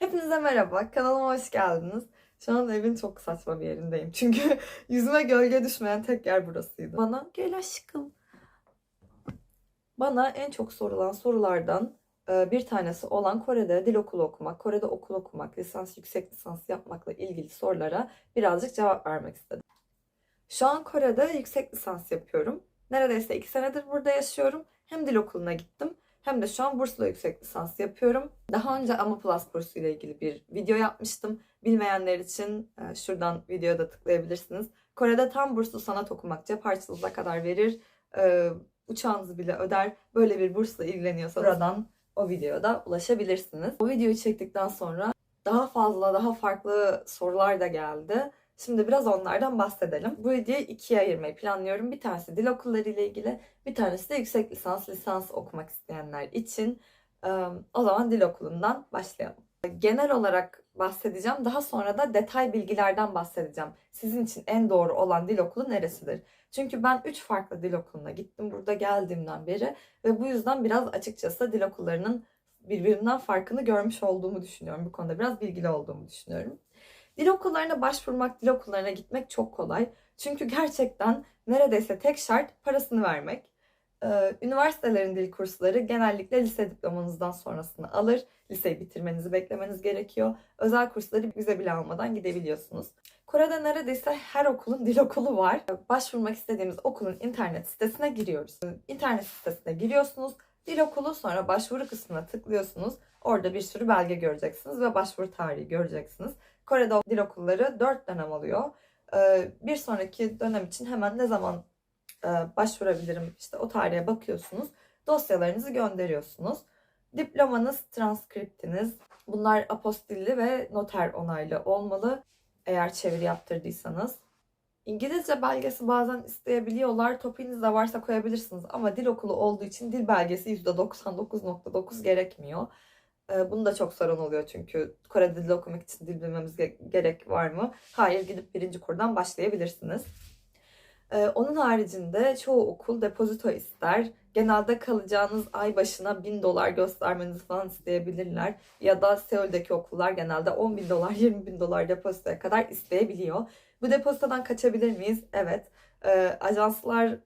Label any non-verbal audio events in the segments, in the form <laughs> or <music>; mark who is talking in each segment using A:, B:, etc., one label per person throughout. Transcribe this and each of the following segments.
A: Hepinize merhaba, kanalıma hoş geldiniz. Şu an evin çok saçma bir yerindeyim. Çünkü <laughs> yüzüme gölge düşmeyen tek yer burasıydı. Bana gel aşkım. Bana en çok sorulan sorulardan e, bir tanesi olan Kore'de dil okulu okumak, Kore'de okul okumak, lisans, yüksek lisans yapmakla ilgili sorulara birazcık cevap vermek istedim. Şu an Kore'de yüksek lisans yapıyorum. Neredeyse iki senedir burada yaşıyorum. Hem dil okuluna gittim hem de şu an burslu yüksek lisans yapıyorum. Daha önce AMA Plus kursu ile ilgili bir video yapmıştım. Bilmeyenler için e, şuradan videoya da tıklayabilirsiniz. Kore'de tam burslu sanat okumak cep harçlığınıza kadar verir. E, uçağınızı bile öder. Böyle bir bursla ilgileniyorsanız buradan o videoda ulaşabilirsiniz. O videoyu çektikten sonra daha fazla, daha farklı sorular da geldi. Şimdi biraz onlardan bahsedelim. Bu videoyu ikiye ayırmayı planlıyorum. Bir tanesi dil okulları ile ilgili, bir tanesi de yüksek lisans, lisans okumak isteyenler için. O zaman dil okulundan başlayalım. Genel olarak bahsedeceğim. Daha sonra da detay bilgilerden bahsedeceğim. Sizin için en doğru olan dil okulu neresidir? Çünkü ben 3 farklı dil okuluna gittim burada geldiğimden beri ve bu yüzden biraz açıkçası dil okullarının birbirinden farkını görmüş olduğumu düşünüyorum. Bu konuda biraz bilgili olduğumu düşünüyorum. Dil okullarına başvurmak, dil okullarına gitmek çok kolay. Çünkü gerçekten neredeyse tek şart parasını vermek. Ee, üniversitelerin dil kursları genellikle lise diplomanızdan sonrasını alır. Liseyi bitirmenizi beklemeniz gerekiyor. Özel kursları vize bile almadan gidebiliyorsunuz. Kore'de neredeyse her okulun dil okulu var. Başvurmak istediğimiz okulun internet sitesine giriyoruz. İnternet sitesine giriyorsunuz. Dil okulu sonra başvuru kısmına tıklıyorsunuz. Orada bir sürü belge göreceksiniz ve başvuru tarihi göreceksiniz. Kore'de dil okulları 4 dönem alıyor. Ee, Bir sonraki dönem için hemen ne zaman e, başvurabilirim işte o tarihe bakıyorsunuz. Dosyalarınızı gönderiyorsunuz. Diplomanız, transkriptiniz bunlar apostilli ve noter onaylı olmalı. Eğer çeviri yaptırdıysanız. İngilizce belgesi bazen isteyebiliyorlar. Topiniz de varsa koyabilirsiniz ama dil okulu olduğu için dil belgesi %99.9 gerekmiyor. Ee, Bunu da çok sorun oluyor çünkü Kore'de dil okumak için dil bilmemiz ge- gerek var mı? Hayır gidip birinci kurdan başlayabilirsiniz. Ee, Onun haricinde çoğu okul depozito ister. Genelde kalacağınız ay başına 1000 dolar göstermenizi falan isteyebilirler. Ya da Seul'deki okullar genelde 10 bin dolar, 20 bin dolar depozitoya kadar isteyebiliyor. Bu depozitodan kaçabilir miyiz? Evet. Ee, ajanslar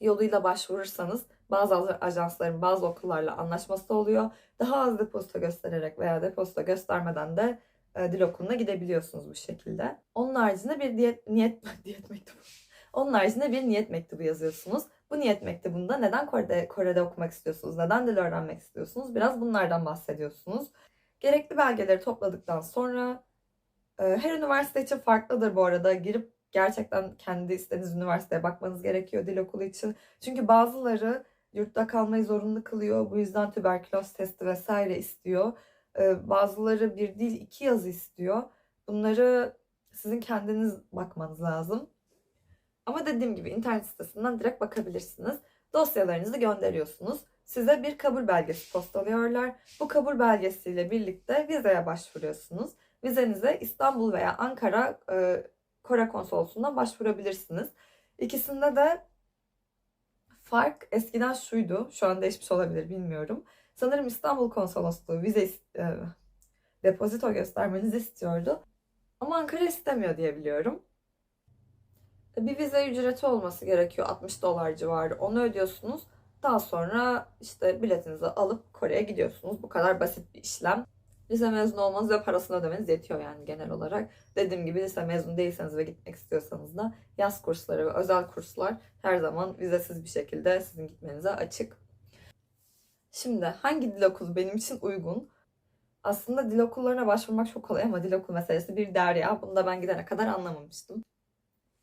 A: yoluyla başvurursanız bazı ajansların bazı okullarla anlaşması oluyor. Daha az depozito göstererek veya depozito göstermeden de e, dil okuluna gidebiliyorsunuz bu şekilde. Onun haricinde bir diyet, niyet, <laughs> diyet mektubu. Onun haricinde bir niyet mektubu yazıyorsunuz. Bu niyet mektubunda neden Kore'de, Kore'de okumak istiyorsunuz, neden dil öğrenmek istiyorsunuz? Biraz bunlardan bahsediyorsunuz. Gerekli belgeleri topladıktan sonra e, her üniversite için farklıdır bu arada. Girip gerçekten kendi istediğiniz üniversiteye bakmanız gerekiyor dil okulu için. Çünkü bazıları yurtta kalmayı zorunlu kılıyor. Bu yüzden tüberküloz testi vesaire istiyor. Ee, Bazıları bir dil iki yazı istiyor. Bunları sizin kendiniz bakmanız lazım. Ama dediğim gibi internet sitesinden direkt bakabilirsiniz. Dosyalarınızı gönderiyorsunuz. Size bir kabul belgesi postalıyorlar. Bu kabul belgesiyle birlikte vizeye başvuruyorsunuz. Vizenize İstanbul veya Ankara e, Kore Konsolosluğu'ndan başvurabilirsiniz. İkisinde de fark eskiden şuydu. Şu an değişmiş olabilir bilmiyorum. Sanırım İstanbul Konsolosluğu vize e, depozito göstermenizi istiyordu. Ama Ankara istemiyor diye biliyorum. Bir vize ücreti olması gerekiyor 60 dolar civarı. Onu ödüyorsunuz. Daha sonra işte biletinizi alıp Kore'ye gidiyorsunuz. Bu kadar basit bir işlem. Lise mezunu olmanız ve parasını ödemeniz yetiyor yani genel olarak. Dediğim gibi lise mezunu değilseniz ve gitmek istiyorsanız da yaz kursları ve özel kurslar her zaman vizesiz bir şekilde sizin gitmenize açık. Şimdi hangi dil okulu benim için uygun? Aslında dil okullarına başvurmak çok kolay ama dil okulu meselesi bir derya. Bunu da ben gidene kadar anlamamıştım.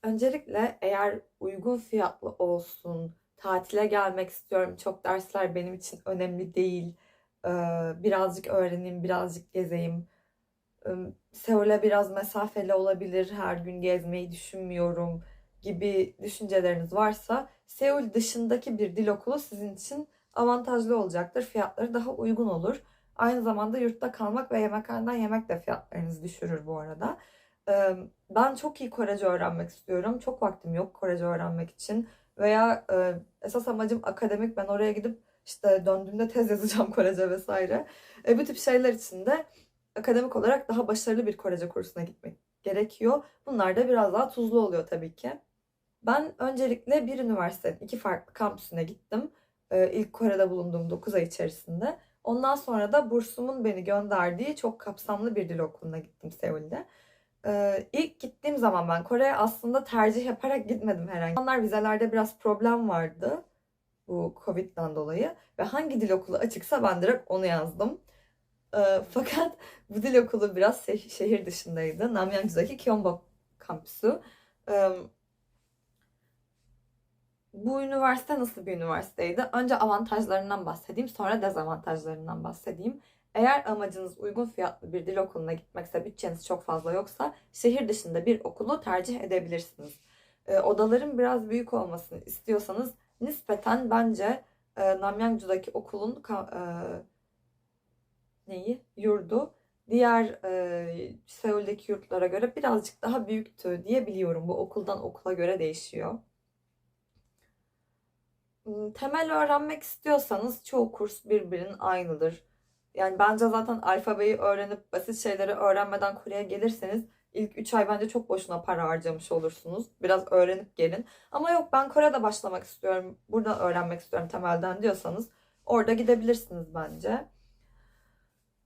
A: Öncelikle eğer uygun fiyatlı olsun, tatile gelmek istiyorum, çok dersler benim için önemli değil, birazcık öğreneyim, birazcık gezeyim, Seul'e biraz mesafeli olabilir, her gün gezmeyi düşünmüyorum gibi düşünceleriniz varsa Seul dışındaki bir dil okulu sizin için avantajlı olacaktır. Fiyatları daha uygun olur. Aynı zamanda yurtta kalmak ve yemekhaneden yemek de fiyatlarınızı düşürür bu arada. Ben çok iyi Korece öğrenmek istiyorum. Çok vaktim yok Korece öğrenmek için. Veya esas amacım akademik. Ben oraya gidip işte döndüğümde tez yazacağım <laughs> Korece vesaire. E, bu tip şeyler için de akademik olarak daha başarılı bir Korece kursuna gitmek gerekiyor. Bunlar da biraz daha tuzlu oluyor tabii ki. Ben öncelikle bir üniversitenin iki farklı kampüsüne gittim. Ee, ilk Kore'de bulunduğum 9 ay içerisinde. Ondan sonra da bursumun beni gönderdiği çok kapsamlı bir dil okuluna gittim Seul'de. Ee, ilk gittiğim zaman ben Kore'ye aslında tercih yaparak gitmedim herhangi. Onlar vizelerde biraz problem vardı bu Covid'den dolayı ve hangi dil okulu açıksa ben direkt onu yazdım. Ee, <laughs> fakat bu dil okulu biraz şeh- şehir dışındaydı. Namyangju'daki Kyongbok kampüsü. Ee, bu üniversite nasıl bir üniversiteydi? Önce avantajlarından bahsedeyim, sonra dezavantajlarından bahsedeyim. Eğer amacınız uygun fiyatlı bir dil okuluna gitmekse, bütçeniz çok fazla yoksa şehir dışında bir okulu tercih edebilirsiniz. Ee, odaların biraz büyük olmasını istiyorsanız nispeten bence e, Namyangju'daki okulun e, neyi? Yurdu diğer e, Seul'deki yurtlara göre birazcık daha büyüktü diye biliyorum. Bu okuldan okula göre değişiyor. Hmm, Temel öğrenmek istiyorsanız çoğu kurs birbirinin aynıdır. Yani bence zaten alfabeyi öğrenip basit şeyleri öğrenmeden Kore'ye gelirseniz ilk 3 ay bence çok boşuna para harcamış olursunuz. Biraz öğrenip gelin. Ama yok ben Kore'de başlamak istiyorum, burada öğrenmek istiyorum temelden diyorsanız orada gidebilirsiniz bence.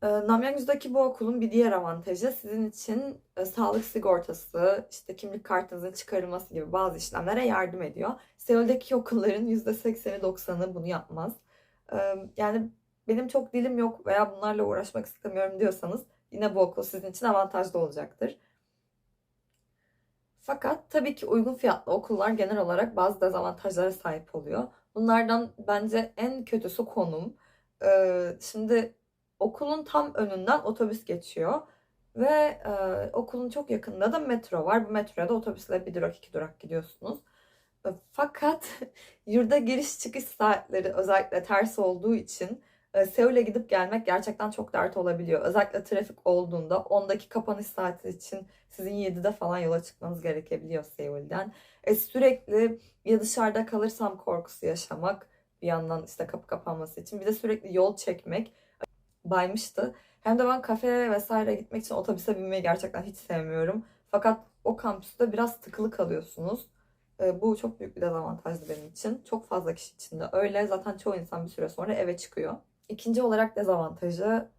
A: Ee, Namyangju'daki bu okulun bir diğer avantajı sizin için e, sağlık sigortası, işte kimlik kartınızın çıkarılması gibi bazı işlemlere yardım ediyor. Seul'deki okulların %80'i 90'ı bunu yapmaz. Ee, yani benim çok dilim yok veya bunlarla uğraşmak istemiyorum diyorsanız yine bu okul sizin için avantajlı olacaktır. Fakat tabii ki uygun fiyatlı okullar genel olarak bazı dezavantajlara sahip oluyor. Bunlardan bence en kötüsü konum. Ee, şimdi okulun tam önünden otobüs geçiyor ve e, okulun çok yakınında da metro var. Bu metroya da otobüsle bir durak iki durak gidiyorsunuz. Fakat <laughs> yurda giriş çıkış saatleri özellikle ters olduğu için Seul'e gidip gelmek gerçekten çok dert olabiliyor. Özellikle trafik olduğunda 10'daki kapanış saati için sizin 7'de falan yola çıkmanız gerekebiliyor Seul'den. E, sürekli ya dışarıda kalırsam korkusu yaşamak bir yandan işte kapı kapanması için bir de sürekli yol çekmek baymıştı. Hem de ben kafeye vesaire gitmek için otobüse binmeyi gerçekten hiç sevmiyorum. Fakat o kampüste biraz tıkılı kalıyorsunuz. E, bu çok büyük bir dezavantajdı benim için. Çok fazla kişi için de öyle. Zaten çoğu insan bir süre sonra eve çıkıyor. İkinci olarak dezavantajı.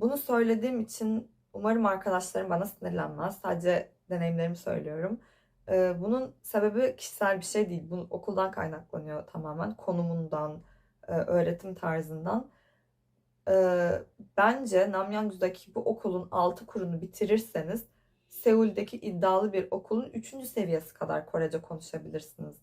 A: Bunu söylediğim için umarım arkadaşlarım bana sinirlenmez. Sadece deneyimlerimi söylüyorum. E, bunun sebebi kişisel bir şey değil. Bu okuldan kaynaklanıyor tamamen. Konumundan, e, öğretim tarzından. Ee, bence Namyangju'daki bu okulun 6 kurunu bitirirseniz Seul'deki iddialı bir okulun 3. seviyesi kadar Korece konuşabilirsiniz.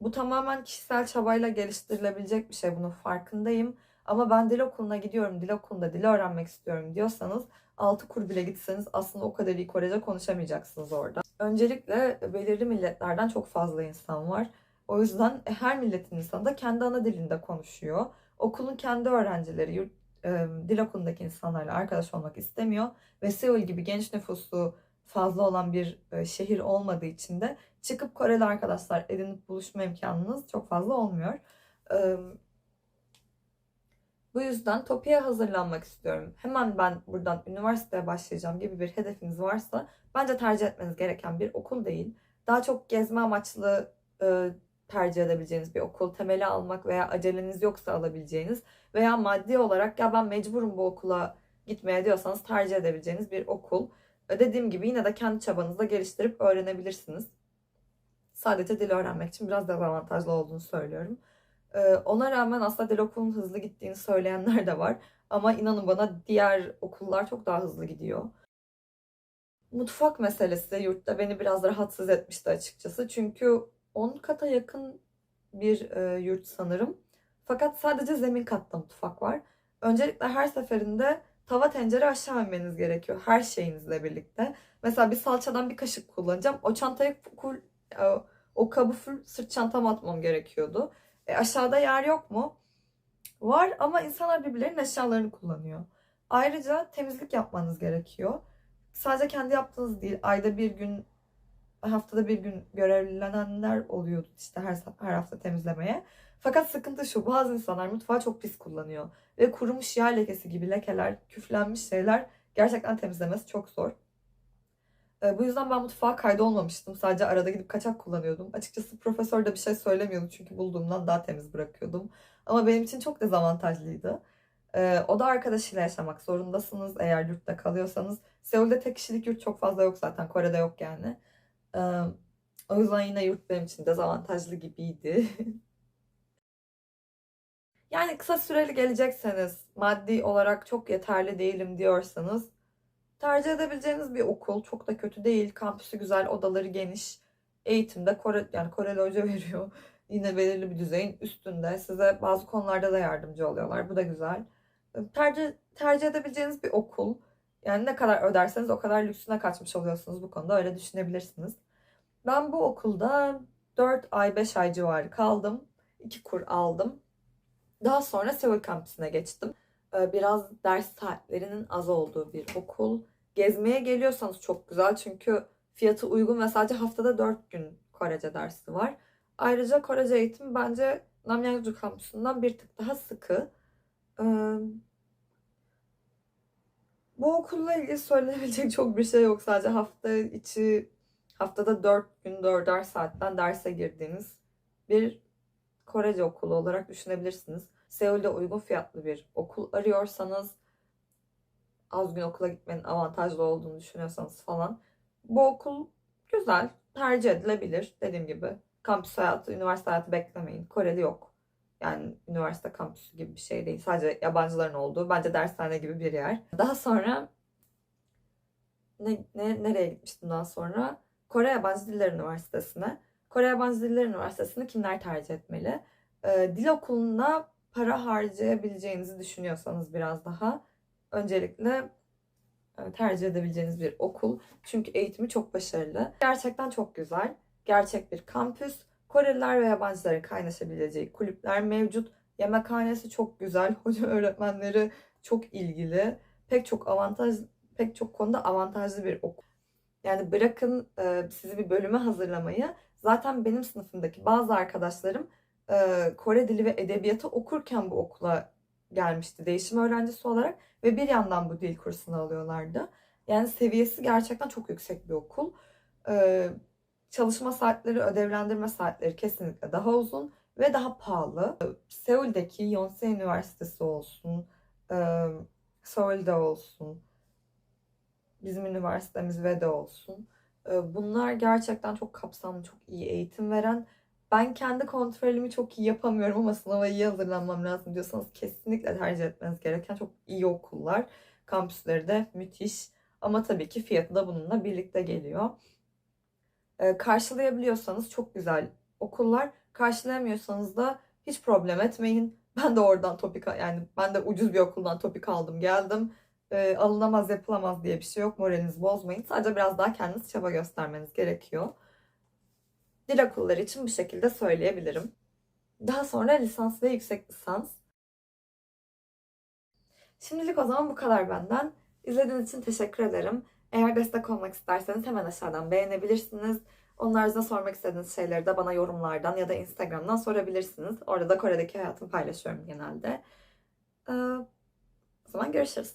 A: Bu tamamen kişisel çabayla geliştirilebilecek bir şey. Bunun farkındayım. Ama ben dil okuluna gidiyorum, dil okulunda dil öğrenmek istiyorum diyorsanız 6 kur bile gitseniz aslında o kadar iyi Korece konuşamayacaksınız orada. Öncelikle belirli milletlerden çok fazla insan var. O yüzden her milletin insanı da kendi ana dilinde konuşuyor okulun kendi öğrencileri yurt, e, dil okulundaki insanlarla arkadaş olmak istemiyor ve Seul gibi genç nüfusu fazla olan bir e, şehir olmadığı için de çıkıp Koreli arkadaşlar edinip buluşma imkanınız çok fazla olmuyor. E, bu yüzden TOPI'ye hazırlanmak istiyorum. Hemen ben buradan üniversiteye başlayacağım gibi bir hedefiniz varsa bence tercih etmeniz gereken bir okul değil. Daha çok gezme amaçlı e, tercih edebileceğiniz bir okul, temeli almak veya aceleniz yoksa alabileceğiniz veya maddi olarak ya ben mecburum bu okula gitmeye diyorsanız tercih edebileceğiniz bir okul. Dediğim gibi yine de kendi çabanızla geliştirip öğrenebilirsiniz. Sadece dil öğrenmek için biraz dezavantajlı olduğunu söylüyorum. Ee, ona rağmen aslında dil okulunun hızlı gittiğini söyleyenler de var. Ama inanın bana diğer okullar çok daha hızlı gidiyor. Mutfak meselesi yurtta beni biraz rahatsız etmişti açıkçası. Çünkü 10 kata yakın bir e, yurt sanırım. Fakat sadece zemin katta mutfak var. Öncelikle her seferinde tava tencere aşağı inmeniz gerekiyor. Her şeyinizle birlikte. Mesela bir salçadan bir kaşık kullanacağım. O çantayı full, e, o kabı full sırt çantama atmam gerekiyordu. E, aşağıda yer yok mu? Var ama insanlar birbirlerinin eşyalarını kullanıyor. Ayrıca temizlik yapmanız gerekiyor. Sadece kendi yaptığınız değil, ayda bir gün haftada bir gün görevlenenler oluyordu işte her her hafta temizlemeye. Fakat sıkıntı şu bazı insanlar mutfağı çok pis kullanıyor. Ve kurumuş yağ lekesi gibi lekeler, küflenmiş şeyler gerçekten temizlemesi çok zor. E, bu yüzden ben mutfağa kaydolmamıştım. Sadece arada gidip kaçak kullanıyordum. Açıkçası profesör de bir şey söylemiyordu çünkü bulduğumdan daha temiz bırakıyordum. Ama benim için çok dezavantajlıydı. E, oda arkadaşıyla yaşamak zorundasınız eğer yurtta kalıyorsanız. Seul'de tek kişilik yurt çok fazla yok zaten. Kore'de yok yani. E, o yüzden yine yurt benim için dezavantajlı gibiydi. <laughs> Yani kısa süreli gelecekseniz, maddi olarak çok yeterli değilim diyorsanız tercih edebileceğiniz bir okul. Çok da kötü değil. Kampüsü güzel, odaları geniş. Eğitimde Kore, yani Koreli hoca <laughs> veriyor. Yine belirli bir düzeyin üstünde. Size bazı konularda da yardımcı oluyorlar. Bu da güzel. Tercih, tercih edebileceğiniz bir okul. Yani ne kadar öderseniz o kadar lüksüne kaçmış oluyorsunuz bu konuda. Öyle düşünebilirsiniz. Ben bu okulda 4 ay 5 ay civarı kaldım. 2 kur aldım. Daha sonra Seoul kampüsüne geçtim. Ee, Biraz ders saatlerinin az olduğu bir okul. Gezmeye geliyorsanız çok güzel çünkü fiyatı uygun ve sadece haftada 4 gün Korece dersi var. Ayrıca Korece eğitim bence Namyangju kampüsünden bir tık daha sıkı. Ee, Bu okulla ilgili söylenebilecek <laughs> çok bir şey yok. Sadece hafta içi haftada 4 gün 4'er saatten derse girdiğiniz bir Korece okulu olarak düşünebilirsiniz. Seul'de uygun fiyatlı bir okul arıyorsanız, az gün okula gitmenin avantajlı olduğunu düşünüyorsanız falan bu okul güzel, tercih edilebilir. Dediğim gibi kampüs hayatı, üniversite hayatı beklemeyin. Koreli yok. Yani üniversite kampüsü gibi bir şey değil. Sadece yabancıların olduğu, bence dershane gibi bir yer. Daha sonra ne, ne, nereye gitmiştim daha sonra? Kore Yabancı Diller Üniversitesi'ne. Kore Yabancı Diller Üniversitesi'ni kimler tercih etmeli? Ee, dil okuluna para harcayabileceğinizi düşünüyorsanız biraz daha öncelikle e, tercih edebileceğiniz bir okul. Çünkü eğitimi çok başarılı. Gerçekten çok güzel. Gerçek bir kampüs. Koreliler ve yabancıların kaynaşabileceği kulüpler mevcut. Yemekhanesi çok güzel. <laughs> Hoca öğretmenleri çok ilgili. Pek çok avantaj, pek çok konuda avantajlı bir okul. Yani bırakın e, sizi bir bölüme hazırlamayı. Zaten benim sınıfımdaki bazı arkadaşlarım e, Kore dili ve edebiyatı okurken bu okula gelmişti değişim öğrencisi olarak ve bir yandan bu dil kursunu alıyorlardı. Yani seviyesi gerçekten çok yüksek bir okul. E, çalışma saatleri, ödevlendirme saatleri kesinlikle daha uzun ve daha pahalı. Seul'deki Yonsei Üniversitesi olsun, e, Seul'de olsun, bizim üniversitemiz ve de olsun. E, Bunlar gerçekten çok kapsamlı, çok iyi eğitim veren. Ben kendi kontrolümü çok iyi yapamıyorum ama sınava iyi hazırlanmam lazım diyorsanız kesinlikle tercih etmeniz gereken çok iyi okullar. Kampüsleri de müthiş. Ama tabii ki fiyatı da bununla birlikte geliyor. E, Karşılayabiliyorsanız çok güzel okullar. Karşılayamıyorsanız da hiç problem etmeyin. <laughs> Ben de oradan topik yani ben de ucuz bir okuldan topik aldım geldim. E, alınamaz yapılamaz diye bir şey yok. Moralinizi bozmayın. Sadece biraz daha kendiniz çaba göstermeniz gerekiyor. Dil okulları için bu şekilde söyleyebilirim. Daha sonra lisans ve yüksek lisans. Şimdilik o zaman bu kadar benden. İzlediğiniz için teşekkür ederim. Eğer destek olmak isterseniz hemen aşağıdan beğenebilirsiniz. Onun haricinde sormak istediğiniz şeyleri de bana yorumlardan ya da Instagram'dan sorabilirsiniz. Orada da Kore'deki hayatımı paylaşıyorum genelde. Ee, o zaman görüşürüz.